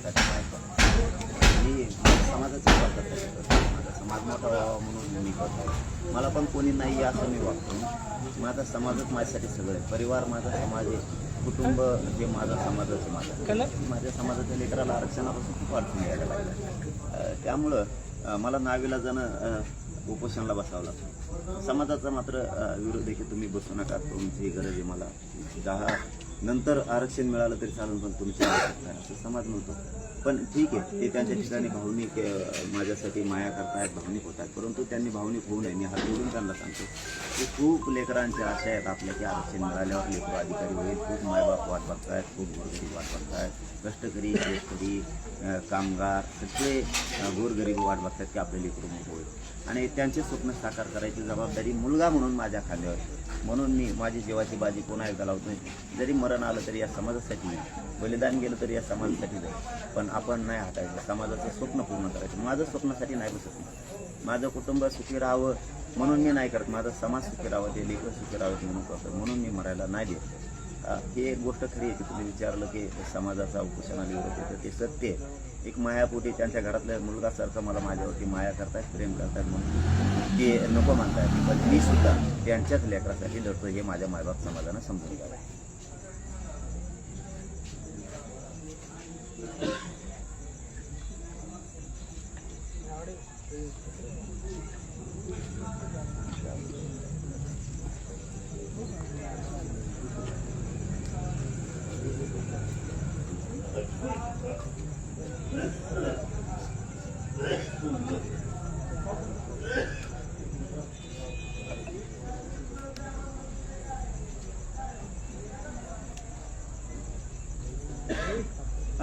समाजासाठी काय करतो मी समाजाचा विचार करतो माझा समाज मोठा व्हावा म्हणून मी करतो मला पण कोणी नाही आहे असं मी वागतो माझा समाजच माझ्यासाठी सगळं आहे परिवार माझा समाज आहे कुटुंब हे माझा समाजाचं माझं माझा माझ्या समाजाच्या लेकराला आरक्षणापासून खूप अडचण यायला लागल्या त्यामुळं मला नावीला जाणं उपोषणाला बसावं लागतं समाजाचा मात्र विरोध आहे की तुम्ही बसू नका. तुमची गरज आहे मला. दहा नंतर आरक्षण मिळालं तरी चालून पण तुमची आवश्यकता असं समाज म्हणतो. पण ठीक आहे ते त्यांच्या ठिकाणी भावनिक माझ्यासाठी माया करतायत भावनिक होत आहेत परंतु त्यांनी भावनिक होऊ नये मी हात जोडून त्यांना सांगतो. की खूप लेकरांच्या आशा आहेत आपल्या की आरक्षण मिळाल्यावर लेकर अधिकारी होईल. खूप मायबाप वाट बघतायत खूप गोरगरीब वाट बघतायत. कष्टकरी शेतकरी कामगार सगळे गोरगरीब वाट बघतात की आपले लेकरू होईल. आणि त्यांचे स्वप्न साकार करायची जबाबदारी मुलगा म्हणून माझ्या खांद्यावर आहे. म्हणून मी माझी जीवाची बाजी पुन्हा एकदा लावतोय जरी मरण आलं तरी या समाजासाठी बलिदान गेलं तरी या समाजासाठी जाईल पण आपण नाही हटायचं समाजाचं स्वप्न पूर्ण करायचं. माझं स्वप्नासाठी नाही बसत माझं कुटुंब सुखी राहावं म्हणून मी नाही करत. माझा समाज सुखी राहावं ते लेकर सुखी राहावं म्हणून करतो. म्हणून मी मरायला नाही देत. ही एक गोष्ट खरी आहे की तुम्ही विचारलं की समाजाचा उपोषणाला विरोध येतो ते सत्य आहे. एक मायापोटी त्यांच्या घरातल्या मुलगासारखं मला माझ्यावरती माया करतायत प्रेम करतायत म्हणून. ते नको मानतायत पण मी सुद्धा त्यांच्याच लेकरासाठी लढतो हे माझ्या मायबाप समाजानं समजून घ्यावं. हा,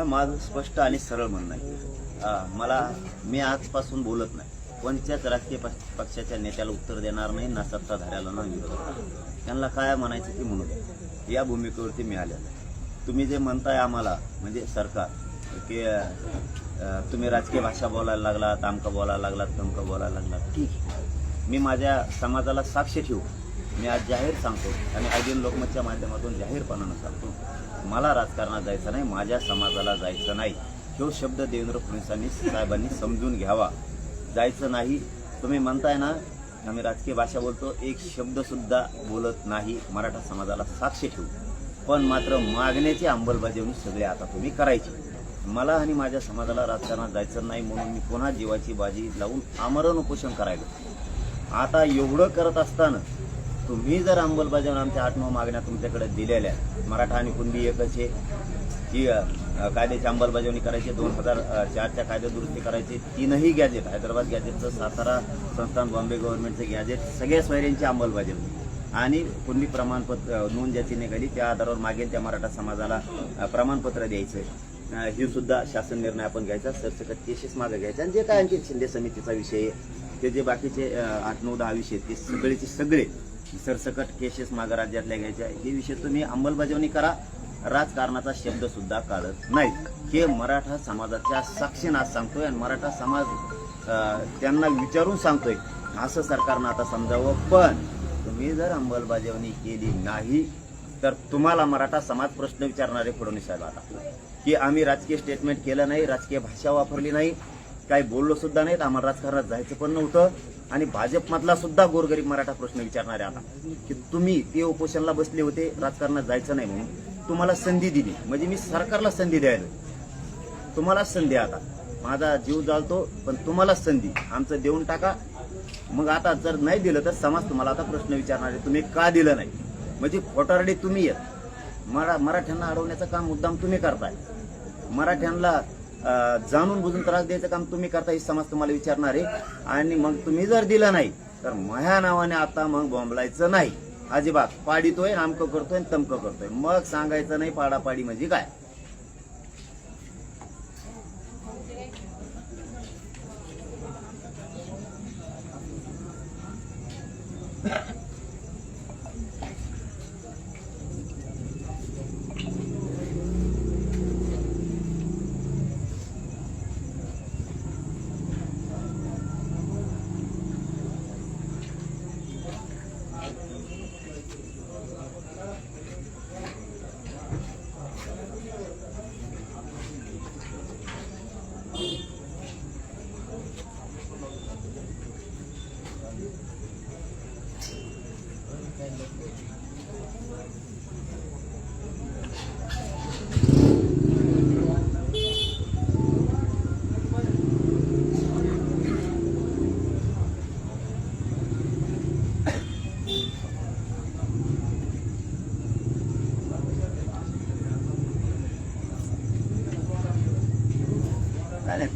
माझं स्पष्ट आणि सरळ म्हणणं आहे. मला मी आजपासून बोलत नाही. कोणत्याच राजकीय पक्ष- पक्षाच्या नेत्याला उत्तर देणार नाही ना सत्ताधाऱ्याला ना विरोध त्यांना काय म्हणायचं ते म्हणू द्या. या भूमिकेवरती मी आलेलं आहे. तुम्ही जे म्हणताय आम्हाला म्हणजे सरकार की तुम्ही राजकीय भाषा बोलायला लागलात आमका बोलायला लागलात तमका बोलायला लागलात ठीक आहे. मी माझ्या समाजाला साक्ष ठेवू. मी आज जाहीर सांगतो आणि आयडियन लोकमतच्या माध्यमातून जाहीरपणानं सांगतो मला राजकारणात जायचं नाही माझ्या समाजाला जायचं नाही. तो शब्द देवेंद्र फडणवीसांनी साहेबांनी समजून घ्यावा. जायचं नाही. तुम्ही म्हणताय ना आम्ही राजकीय भाषा बोलतो एक शब्दसुद्धा बोलत नाही. मराठा समाजाला साक्ष ठेवू. पण मात्र मागण्याची अंमलबजावणी सगळे आता तुम्ही करायची. मला आणि माझ्या समाजाला राजकारणात जायचं नाही म्हणून मी पुन्हा जीवाची बाजी लावून आमरण उपोषण करायला. आता एवढं करत असताना तुम्ही जर अंमलबजावणी आमच्या आठ नऊ मागण्या तुमच्याकडे दिलेल्या मराठा आणि कुणबी एकच आहे जी कायद्याची अंमलबजावणी करायची दोन हजार चारच्या कायद्या दुरुस्ती करायची तीनही गॅजेट हैदराबाद गॅजेटचं सातारा संस्थान बॉम्बे गव्हर्नमेंटचं गॅजेट सगळ्या सोयऱ्यांची अंमलबजावणी. आणि कुणबी प्रमाणपत्र नोंद ज्याची निघाली त्या आधारावर मागेल त्या मराठा समाजाला प्रमाणपत्र द्यायचं. अ, हे सुद्धा शासन निर्णय आपण घ्यायचा सरसकट केसेस मागे घ्यायचा आणि जे काय आणखी शिंदे समितीचा विषय आहे ते जे बाकीचे आठ नऊ दहा विषय आहेत, ते सगळेचे सगळे सरसकट केसेस मागे राज्यातल्या घ्यायच्या हे विषय तुम्ही अंमलबजावणी करा. राजकारणाचा शब्द सुद्धा काढत नाही हे मराठा समाजाच्या साक्षीनं आज सांगतोय आणि मराठा समाज त्यांना विचारून सांगतोय. असं सरकारनं आता समजावं. पण तुम्ही जर अंमलबजावणी केली नाही तर तुम्हाला मराठा समाज प्रश्न विचारणारे फडणवीस साहेब आता. की आम्ही राजकीय स्टेटमेंट केलं नाही राजकीय भाषा वापरली नाही काही बोललो सुद्धा नाहीत. आम्हाला राजकारणात जायचं पण नव्हतं. आणि भाजपमधला सुद्धा गोरगरीब मराठा प्रश्न विचारणारे आता की तुम्ही ते उपोषणला बसले होते राजकारणात जायचं नाही म्हणून. तुम्हाला संधी दिली. म्हणजे मी सरकारला संधी द्यायला. तुम्हाला संधी आता. माझा जीव जाळतो पण तुम्हाला संधी. आमचं देऊन टाका. मग आता जर नाही दिलं तर समाज तुम्हाला आता प्रश्न विचारणार आहे तुम्ही का दिलं नाही? म्हणजे खोटारडे तुम्ही येत मरा मराठ्यांना अडवण्याचं काम मुद्दाम तुम्ही करताय. मराठ्यांना जाणून बुजून त्रास द्यायचं काम तुम्ही करता ही समाज तुम्हाला विचारणार आहे. आणि मग तुम्ही जर दिलं नाही तर माझ्या नावाने आता मग बोंबलायचं नाही. अजिबात. पाडीतोय आमकं करतोय आणि तमकं करतोय. मग सांगायचं नाही पाडापाडी म्हणजे काय?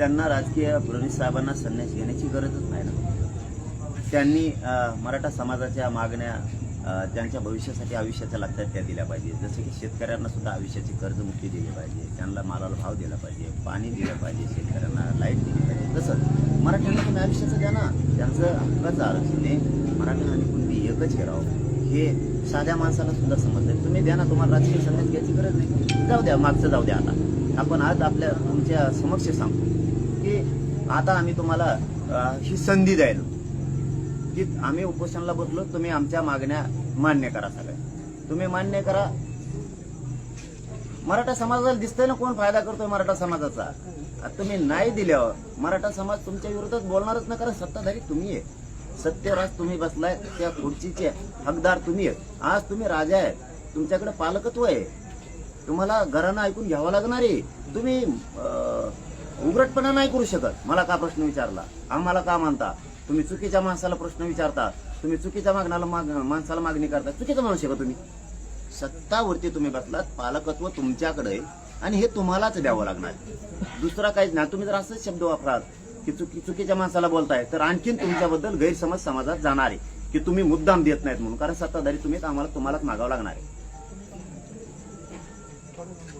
त्यांना राजकीय फडणवीस साहेबांना संन्यास घेण्याची गरजच नाही ना. त्यांनी मराठा समाजाच्या मागण्या त्यांच्या भविष्यासाठी आयुष्याच्या लागतात त्या दिल्या पाहिजे. जसं की शेतकऱ्यांना सुद्धा आयुष्याची कर्जमुक्ती दिली पाहिजे. त्यांना मालाला भाव दिला पाहिजे पाणी दिलं पाहिजे शेतकऱ्यांना लाइट दिली पाहिजे. तसंच मराठ्यांना तुम्ही आयुष्याचं द्या ना. त्यांचं हक्काचं आरक्षण आहे. मराठा आणि कुणबी एकच हे हे साध्या माणसाला सुद्धा समजतंय तुम्ही द्या ना तुम्हाला राजकीय संदेश घ्यायची गरज नाही. जाऊ द्या मागचं जाऊ द्या आता. आपण आज आपल्या तुमच्या समक्ष सांगतो. की आता आम्ही तुम्हाला ही संधी द्यायलो. की आम्ही उपोषणाला बसलो तुम्ही आमच्या मागण्या मान्य करा सगळ्या. तुम्ही मान्य करा. मराठा समाजाला दिसतंय ना कोण फायदा करतोय मराठा समाजाचा? आता तुम्ही नाही दिल्यावर मराठा समाज तुमच्या विरोधात बोलणारच ना कारण सत्ताधारी तुम्ही आहे. सत्यराज तुम्ही बसलाय त्या खुर्चीचे हकदार तुम्ही आहे. आज तुम्ही राजा आहे. तुमच्याकडे पालकत्व आहे. तुम्हाला घरानं ऐकून घ्यावं लागणार आहे. तुम्ही अं, उघडपणा नाही करू शकत. मला का प्रश्न विचारला? आम्हाला का मानता? तुम्ही चुकीच्या माणसाला प्रश्न विचारता. तुम्ही चुकीच्या मागण्याला माग माणसाला मागणी करता. चुकीचं म्हणू शकता तुम्ही. सत्तावरती तुम्ही बसलात पालकत्व तुमच्याकडे आणि हे तुम्हालाच द्यावं लागणार. दुसरा काहीच नाही. तुम्ही जर असंच शब्द वापराल की चुकी चुकीच्या माणसाला बोलताय तर आणखीन तुमच्याबद्दल गैरसमज समाजात जाणार आहे की तुम्ही मुद्दाम देत नाहीत म्हणून. कारण सत्ताधारी तुम्ही आम्हाला तुम्हालाच मागावं लागणार आहे इथे कोणतरी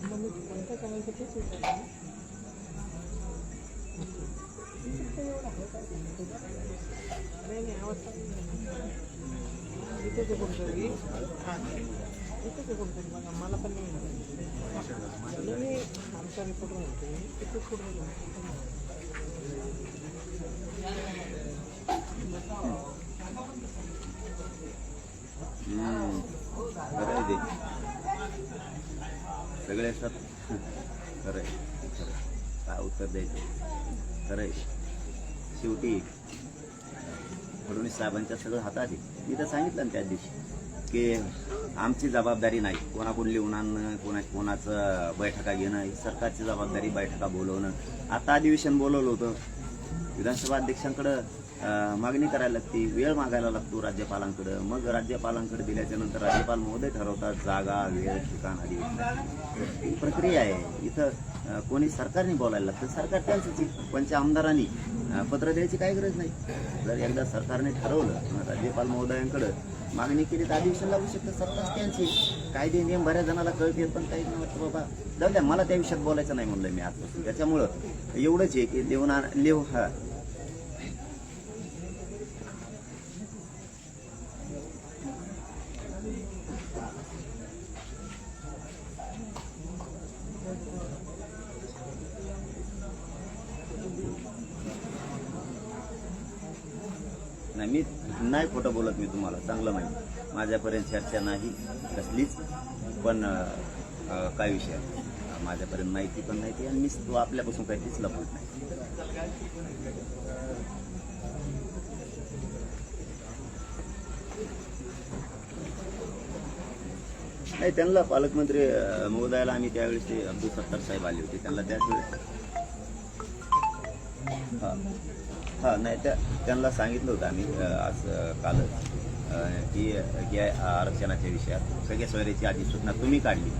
हा इथे कोणतरी बघा मला पण नाही आमचा रिपोर्टर ते. सगळे असतात. खरं आहे खरं काय उत्तर द्यायचं? खरं आहे शेवटी फडणवीस साहेबांच्या सगळं हातात आहे. मी तर सांगितलं ना त्या दिवशी की आमची जबाबदारी नाही. कोणाकडून लिहून आणणं कोणा कोणाचं बैठका घेणं ही सरकारची जबाबदारी बैठका बोलवणं. आता अधिवेशन बोलवलं होतं. विधानसभा अध्यक्षांकडं मागणी करायला लागते वेळ मागायला लागतो राज्यपालांकडं. मग राज्यपालांकडे दिल्याच्या नंतर राज्यपाल महोदय ठरवतात जागा वेळ ठिकाण आधी ही प्रक्रिया आहे. इथं कोणी सरकारने बोलायला लागतं. सरकार त्यांचंच आहे. पंच आमदारांनी पत्र द्यायची काही गरज नाही. जर एकदा सरकारने ठरवलं राज्यपाल महोदयांकडं मागणी केली तर अधिवेशन लागू शकतं. सरकार त्यांची कायदे नियम बऱ्याच जणाला कळते पण काही नाही वाटतं बाबा जाऊ द्या मला त्या विषयात बोलायचं नाही म्हणलं मी आजपासून. त्याच्यामुळं एवढंच आहे की देवना लेव हा नाही मी नाही खोटं बोलत मी तुम्हाला. चांगलं माहिती. माझ्यापर्यंत चर्चा नाही कसलीच. पण काय विषय माझ्यापर्यंत माहिती पण नाही ती आणि मी तो आपल्यापासून काही तीच लपवत नाही. नाही त्यांना पालकमंत्री महोदयाला आम्ही त्यावेळेस ते अब्दुल सत्तार साहेब आले होते. त्यांना त्याच वेळेस हा हा नाही त्या त्यांना सांगितलं होतं आम्ही आज कालच की की आरक्षणाच्या विषयात सगळ्या सोयऱ्याची अधिसूचना तुम्ही काढली.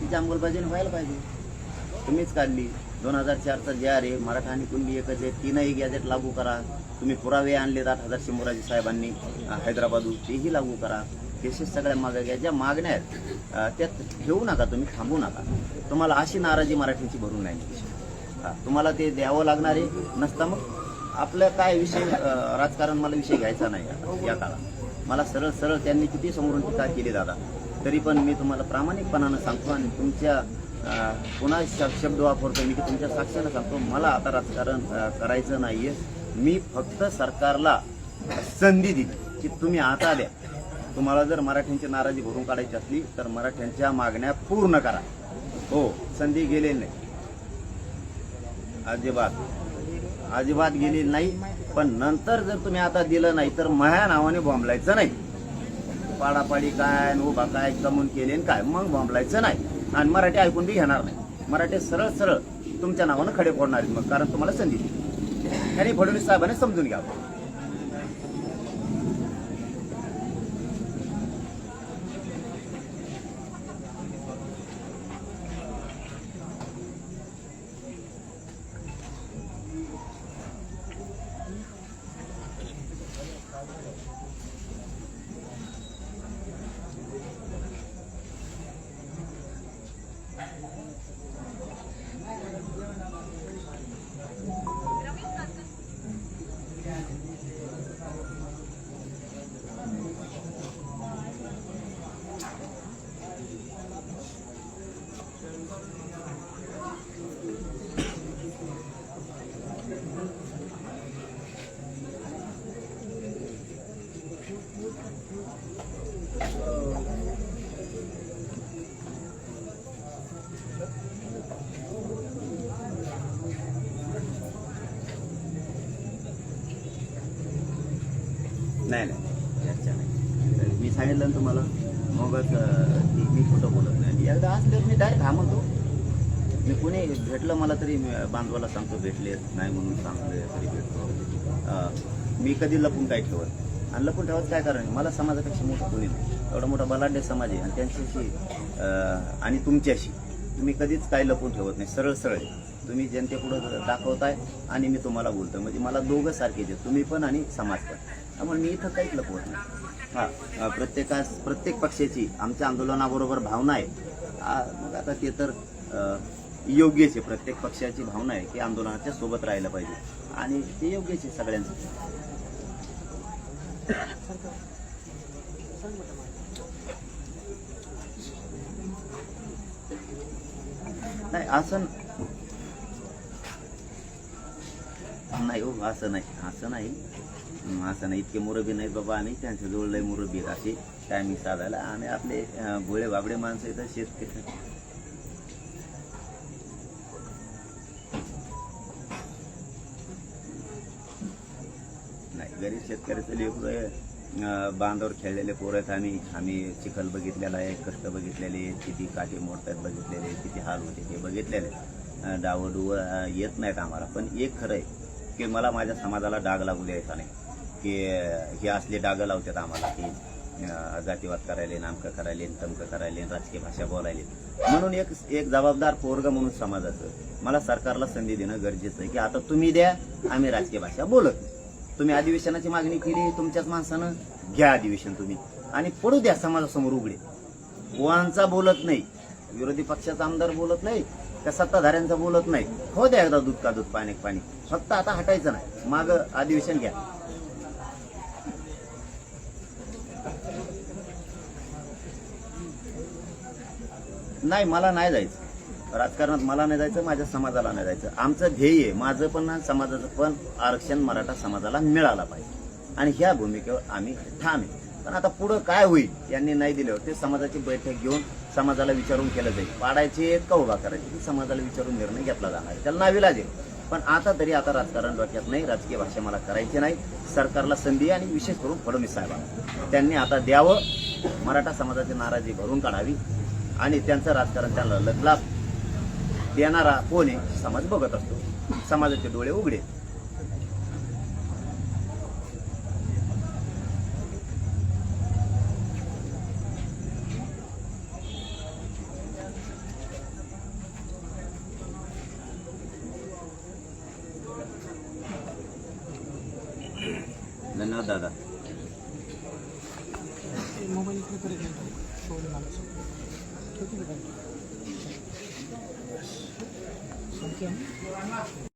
तिची अंमलबजावणी व्हायला पाहिजे. तुम्हीच काढली. दोन हजार चारचा जे आर आहे मराठा आणि कुणबी एकच आहे तीनही गॅजेट लागू करा. तुम्ही पुरावे आणले आठ हजार शिंबोराजी साहेबांनी अ, हैदराबादहून तेही लागू करा. केसेस सगळ्या मागे घ्या. ज्या मागण्या आहेत अ, त्या ठेवू नका तुम्ही थांबू नका. तुम्हाला अशी नाराजी मराठीची भरून नाही शकत. तुम्हाला ते द्यावं लागणार आहे नसता मग आपलं काय विषय राजकारण मला विषय घ्यायचा नाही या काळात. मला सरळ सरळ त्यांनी किती समोरून टीका केली दादा. तरी पण मी तुम्हाला प्रामाणिकपणानं सांगतो आणि तुमच्या पुन्हा शब्द वापरतो मी की तुमच्या साक्षीनं सांगतो मला आता राजकारण करायचं नाहीये. मी फक्त सरकारला संधी दिली की तुम्ही आता द्या. तुम्हाला जर मराठ्यांची नाराजी भरून काढायची असली तर मराठ्यांच्या मागण्या पूर्ण करा. हो संधी गेले नाही. अजिबात. अजिबात गेली नाही पण नंतर जर तुम्ही आता दिलं नाही तर माया नावाने बॉम्बलायचं नाही. पाडापाडी काय उभा काय कमून केले काय मग बॉम्बलायचं नाही. आणि मराठी ऐकून बी घेणार नाही. मराठी सरळ सरळ तुमच्या नावानं खडे फोडणार आहेत मग कारण तुम्हाला संधी दिली. त्यांनी फडणवीस साहेबांनी समजून घ्यावं. नाही नाही. चर्चा नाही. तर मी सांगितलं ना तुम्हाला मगच की मी खोटं बोलत नाही. आणि एकदा असल्यावर मी डायरेक्ट हा म्हणतो मी कुणी भेटलं मला तरी बांधवाला सांगतो भेटले नाही म्हणून सांगले तरी भेटतो. मी कधी लपून काय ठेवत आणि लपून ठेवत काय कारण? मला समाजापेक्षा मोठं कोणी नाही. एवढा मोठा बलाढ्य समाज आहे. आणि त्यांच्याशी आणि तुमच्याशी. तुम्ही कधीच काही लपून ठेवत नाही. सरळ सरळ आहे. तुम्ही जनतेपुढं दाखवताय आणि मी तुम्हाला बोलतो म्हणजे मला दोघं सारखेच आहे तुम्ही पण आणि समाज पण. त्यामुळे मी इथं काहीच लपवत नाही. हा प्रत्येकास प्रत्येक पक्षाची आमच्या आंदोलनाबरोबर भावना आहे. मग आता ते तर योग्यच आहे. प्रत्येक पक्षाची भावना आहे की आंदोलनाच्या सोबत राहायला पाहिजे. आणि ते योग्यच आहे सगळ्यांचं. नाही असं नाही हो असं नाही असं नाही. असं नाही. इतके मुरबी नाहीत बाबा आम्ही त्यांच्या जवळ लय मुरबी आहेत. असे टायमिंग साधायला आणि आपले भोळे बाबडे माणसं इथं शेतकरी नाही गरीब शेतकऱ्याचं लेकरू आहे. बांधावर खेळलेले पोरं आहेत आम्ही. आम्ही चिखल बघितलेला आहे कष्ट बघितलेले आहेत, किती काटे मोडतात बघितलेले आहेत, किती हाल होते हे बघितलेले आहेत. येत नाहीत आम्हाला. पण एक खरं आहे की मला माझ्या समाजाला डाग लागू द्यायचा नाही. की हे असले डाग लावतात आम्हाला की जातीवाद करायले नामकं करायले तमकं करायले राजकीय भाषा बोलायले. म्हणून एक एक जबाबदार पोरग म्हणून समाजाचं मला सरकारला संधी देणं गरजेचं आहे की आता तुम्ही द्या आम्ही राजकीय भाषा बोलत तुम्ही अधिवेशनाची मागणी केली तुमच्याच माणसानं घ्या अधिवेशन तुम्ही. आणि पडू द्या समाजासमोर उघडे. वांचा बोलत नाही. विरोधी पक्षाचा आमदार बोलत नाही. त्या सत्ताधाऱ्यांचा बोलत नाही हो द्या एकदा दूध का दूध पाणी पाणी. फक्त आता हटायचं नाही. माग अधिवेशन घ्या. नाही मला नाही जायचं. राजकारणात मला नाही जायचं माझ्या समाजाला नाही जायचं. आमचं ध्येय आहे माझं पण समाजाचं पण आरक्षण मराठा समाजाला मिळाला पाहिजे. आणि ह्या भूमिकेवर आम्ही ठाम आहे. पण आता पुढं काय होईल यांनी नाही दिल्यावर ते समाजाची बैठक घेऊन समाजाला विचारून केलं जाईल. पाडायचे का उभा करायचे? हे समाजाला विचारून निर्णय घेतला जाणार आहे. त्याला नावी लागेल. पण आता तरी आता राजकारण डोक्यात नाही राजकीय भाषा मला करायची नाही. सरकारला संधी आणि विशेष करून फडणवीस साहेबांना. त्यांनी आता द्यावं. मराठा समाजाची नाराजी भरून काढावी आणि त्यांचं राजकारण त्यांना लग्लाप देणारा कोण आहे समाज बघत असतो. समाजाचे डोळे उघडे dada.